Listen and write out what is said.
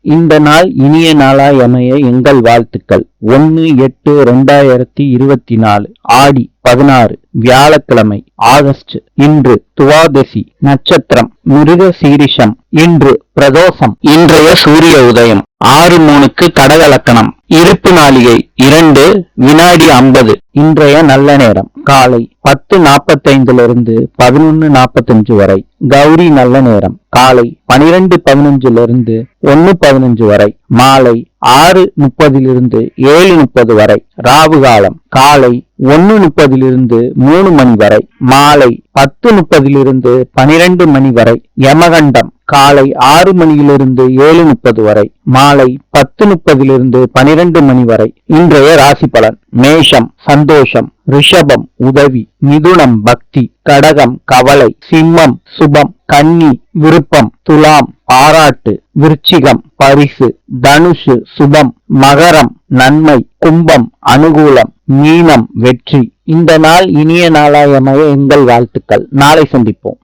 இந்த நாள் இனிய நாளாய் அமைய எங்கள் வாழ்த்துக்கள். ஒன்னு எட்டு ரெண்டாயிரத்தி இருபத்தி நாலு. ஆடி. பதினாறு வியாழக்கிழமை ஆகஸ்ட் இன்று துவாதசி நட்சத்திரம் மிருக சீரிஷம் இன்று பிரதோஷம் இன்றைய சூரிய உதயம். ஆறு மூணுக்கு கடகலக்கணம் இருப்பு நாளிகை இரண்டு வினாடி ஐம்பது. இன்றைய நல்ல நேரம். காலை பத்து நாற்பத்தைந்திலிருந்து பதினொன்னு நாற்பத்தஞ்சு வரை. கௌரி நல்ல நேரம். காலை பனிரெண்டு பதினஞ்சுல இருந்து ஒன்னு பதினஞ்சு வரை. மாலை ஆறு முப்பதிலிருந்து ஏழு முப்பது வரை. ராவு காலம் காலை ஒன்னு முப்பதிலிருந்து மூணு மணி வரை. மாலை பத்து முப்பதிலிருந்து பனிரெண்டு மணி வரை. யமகண்டம் காலை ஆறு மணியிலிருந்து ஏழு முப்பது வரை மாலை பத்து முப்பதிலிருந்து பனிரெண்டு மணி வரை. இன்றைய ராசி பலன் மேஷம் சந்தோஷம் ரிஷபம் உதவி மிதுனம் பக்தி கடகம் கவலை சிம்மம் சுபம் கன்னி விருப்பம் துலாம் பாராட்டு விருச்சிகம் பரிசு தனுஷு சுபம் மகரம் நன்மை கும்பம் அனுகூலம் மீனம் வெற்றி. இந்த நாள் இனிய நாளாய் எங்கள் வாழ்த்துக்கள். நாளை சந்திப்போம்.